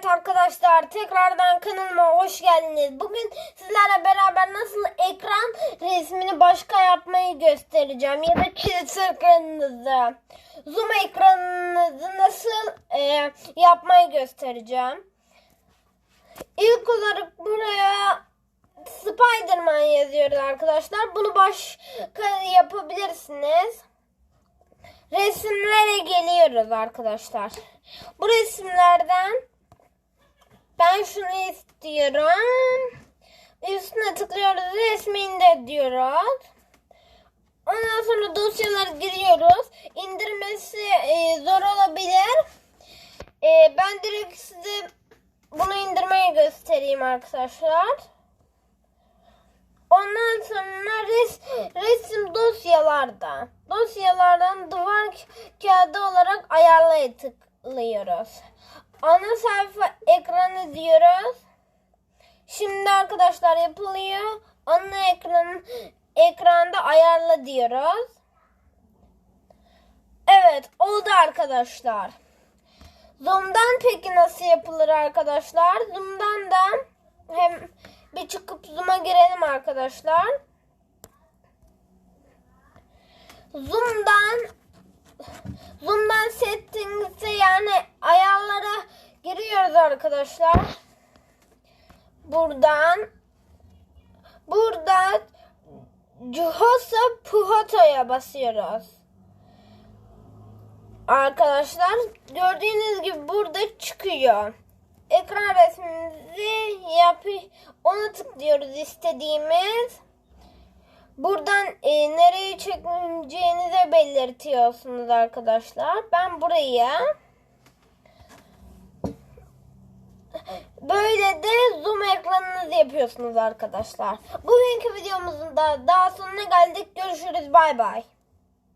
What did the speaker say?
Evet arkadaşlar tekrardan kanalıma hoş geldiniz. Bugün sizlerle beraber nasıl ekran resmini başka yapmayı göstereceğim. Ya da kilit ekranınızı, zoom ekranınızı nasıl e, yapmayı göstereceğim. İlk olarak buraya Spiderman yazıyoruz arkadaşlar. Bunu başka yapabilirsiniz. Resimlere geliyoruz arkadaşlar. Bu resimlerden ben şunu istiyorum. Üstüne tıklıyoruz. Resminde diyoruz. Ondan sonra dosyalara giriyoruz. İndirmesi e, zor olabilir. E, ben direkt size bunu indirmeyi göstereyim arkadaşlar. Ondan sonra res, resim dosyalarda. Dosyalardan duvar kağıdı olarak ayarlaya tıklıyoruz. Ana sayfa ekranı diyoruz. Şimdi arkadaşlar yapılıyor. Ana ekran ekranda ayarla diyoruz. Evet oldu arkadaşlar. Zoom'dan peki nasıl yapılır arkadaşlar? Zoom'dan da hem bir çıkıp zoom'a girelim arkadaşlar. Zoom'dan Zoom'dan settings'e yani ayarlara giriyoruz arkadaşlar. Buradan burada Juhosa Puhato'ya basıyoruz. Arkadaşlar gördüğünüz gibi burada çıkıyor. Ekran resmimizi yap ona tıklıyoruz istediğimiz. Buradan e, nereyi çekeceğinizi belirtiyorsunuz arkadaşlar. Ben buraya böyle de zoom ekranınızı yapıyorsunuz arkadaşlar. Bugünkü videomuzun da daha sonuna geldik. Görüşürüz. Bay bay.